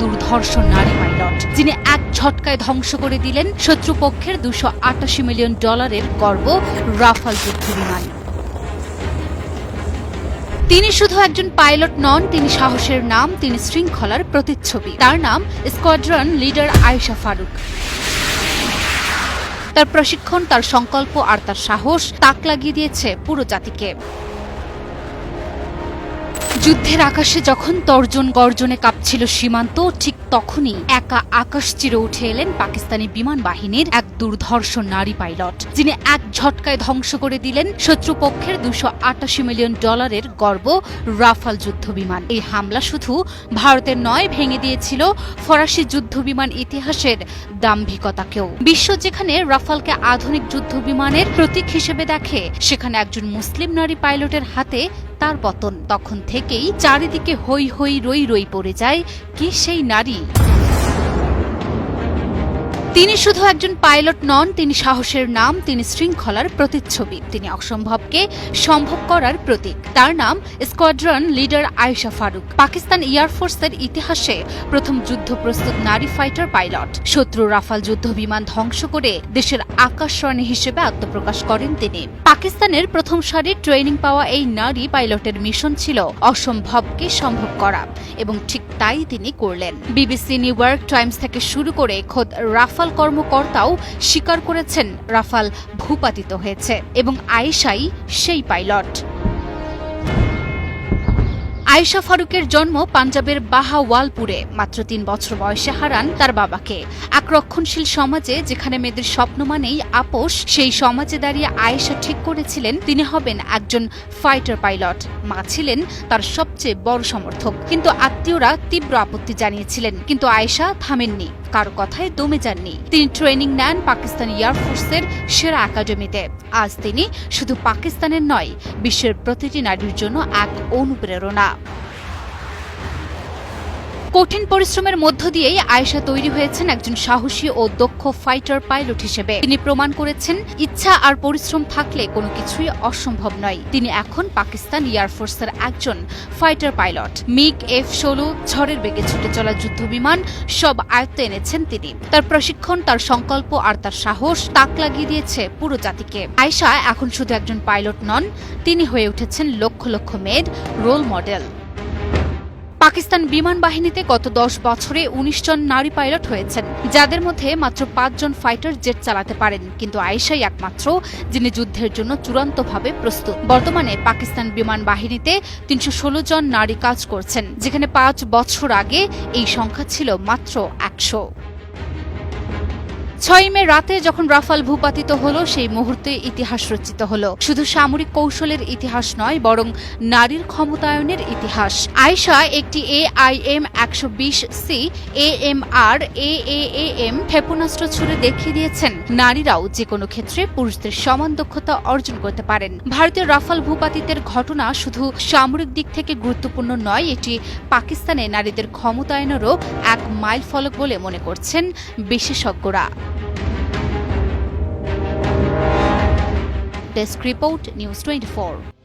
দুর্ধর্ষ নারী পাইলট, যিনি এক ঝটকায় ধ্বংস করে দিলেন শত্রুপক্ষের দুশো আটাশি মিলিয়ন ডলারের গর্ব রাফাল যুদ্ধ বিমান। তিনি শুধু একজন পাইলট নন, তিনি সাহসের নাম, তিনি শৃঙ্খলার প্রতিচ্ছবি। তার নাম স্কোয়াড্রন লিডার আয়েশা ফারুক। তার প্রশিক্ষণ, তার সংকল্প আর তার সাহস তাক লাগিয়ে দিয়েছে পুরো জাতিকে। যুদ্ধের আকাশে যখন তর্জন গর্জনে কাঁপছিল সীমান্ত, ঠিক তখনই একা আকাশ চিরে উঠে এলেন পাকিস্তানি বিমান বাহিনীর এক দুর্ধর্ষ নারী পাইলট, যিনি এক ঝটকায় ধ্বংস করে দিলেন শত্রুপক্ষের দুশো আটাশি মিলিয়ন ডলারের গর্ব রাফাল যুদ্ধ বিমান। এই হামলা শুধু ভারতের নয়, ভেঙে দিয়েছিল ফরাসি যুদ্ধ বিমান ইতিহাসের দাম্ভিকতাকেও। বিশ্ব যেখানে রাফালকে আধুনিক যুদ্ধ বিমানের প্রতীক হিসেবে দেখে, সেখানে একজন মুসলিম নারী পাইলটের হাতে তার পতন তখন থেকেই চারিদিকে হই হই রই রই পড়ে যায় কে সেই নারী? তিনি শুধু একজন পাইলট নন, তিনি সাহসের নাম, তিনি শৃঙ্খলার প্রতিচ্ছবি। তিনি অসম্ভবকে সম্ভব করার প্রতীক। তার নাম স্কোয়াড্রন লিডার আয়েশা ফারুক। পাকিস্তান এয়ারফোর্সের ইতিহাসে প্রথম যুদ্ধ প্রস্তুত নারী ফাইটার পাইলট। শত্রু রাফাল যুদ্ধ বিমান ধ্বংস করে দেশের আকাশরণী হিসেবে আত্মপ্রকাশ করেন তিনি। পাকিস্তানের প্রথম সারির ট্রেনিং পাওয়া এই নারী পাইলটের মিশন ছিল অসম্ভবকে সম্ভব করা, এবং ঠিক তাই তিনি করলেন। বিবিসি নিউ ইয়র্ক টাইমস থেকে শুরু করে খোদ রাফাল কর্মকর্তাও স্বীকার করেছেন রাফাল ভূপাতিত হয়েছে এবং আয়েশাই সেই পাইলট। আয়েশা ফারুকের জন্ম পাঞ্জাবের বাহাওয়ালপুরে মাত্র তিন বছর বয়সে হারান তার বাবাকে। এক রক্ষণশীল সমাজে যেখানে মেয়েদের স্বপ্ন মানেই আপোষ, সেই সমাজে দাঁড়িয়ে আয়েশা ঠিক করেছিলেন, তিনি হবেন একজন ফাইটার পাইলট মা ছিলেন তার সবচেয়ে বড় সমর্থক। কিন্তু আত্মীয়রা তীব্র আপত্তি জানিয়েছিলেন। কিন্তু আয়েশা থামেননি, কারও কথায় দমে যাননি। তিনি ট্রেনিং নেন পাকিস্তান এয়ারফোর্সের সেরা একাডেমিতে আজ তিনি শুধু পাকিস্তানের নয়, বিশ্বের প্রতিটি নারীর জন্য এক অনুপ্রেরণা। কঠিন পরিশ্রমের মধ্য দিয়েই আয়েশা তৈরি হয়েছেন একজন সাহসী ও দক্ষ ফাইটার পাইলট হিসেবে। তিনি প্রমাণ করেছেন, ইচ্ছা আর পরিশ্রম থাকলে কোনো কিছুই অসম্ভব নয়। তিনি এখন পাকিস্তান এয়ারফোর্সের একজন ফাইটার পাইলট মিগ এফ ষোলো ঝড়ের বেগে ছুটে চলা যুদ্ধবিমান সব আয়ত্তে এনেছেন তিনি। তার প্রশিক্ষণ, তার সংকল্প আর তার সাহস তাক লাগিয়ে দিয়েছে পুরো জাতিকে। আয়েশা এখন শুধু একজন পাইলট নন, তিনি হয়ে উঠেছেন লক্ষ লক্ষ মেয়ের রোল মডেল পাকিস্তান বিমান বাহিনীতে গত দশ বছরে উনিশ জন নারী পাইলট হয়েছেন, যাদের মধ্যে মাত্র পাঁচজন ফাইটার জেট চালাতে পারেন। কিন্তু আয়েশাই একমাত্র, যিনি যুদ্ধের জন্য চূড়ান্তভাবে প্রস্তুত। বর্তমানে পাকিস্তান বিমান বাহিনীতে তিনশো ষোলো জন নারী কাজ করছেন, যেখানে পাঁচ বছর আগে এই সংখ্যা ছিল মাত্র একশো। ছয় মে রাতে যখন রাফাল ভূপাতিত হলো, সেই মুহূর্তে ইতিহাস রচিত হলো। শুধু সামরিক কৌশলের ইতিহাস নয়, বরং নারীর ক্ষমতায়নের ইতিহাস। আয়শা একটি এ আই এম একশো বিশ C A M R A A M ক্ষেপণাস্ত্র ছুড়ে দেখিয়ে দিয়েছেন। নারীরাও যে কোনো ক্ষেত্রে পুরুষদের সমান দক্ষতা অর্জন করতে পারেন। ভারতীয় রাফাল ভূপাতিতের ঘটনা শুধু সামরিক দিক থেকে গুরুত্বপূর্ণ নয়, এটি পাকিস্তানে নারীদের ক্ষমতায়নেরও এক মাইল ফলক বলে মনে করছেন বিশেষজ্ঞরা। Desk Report News 24.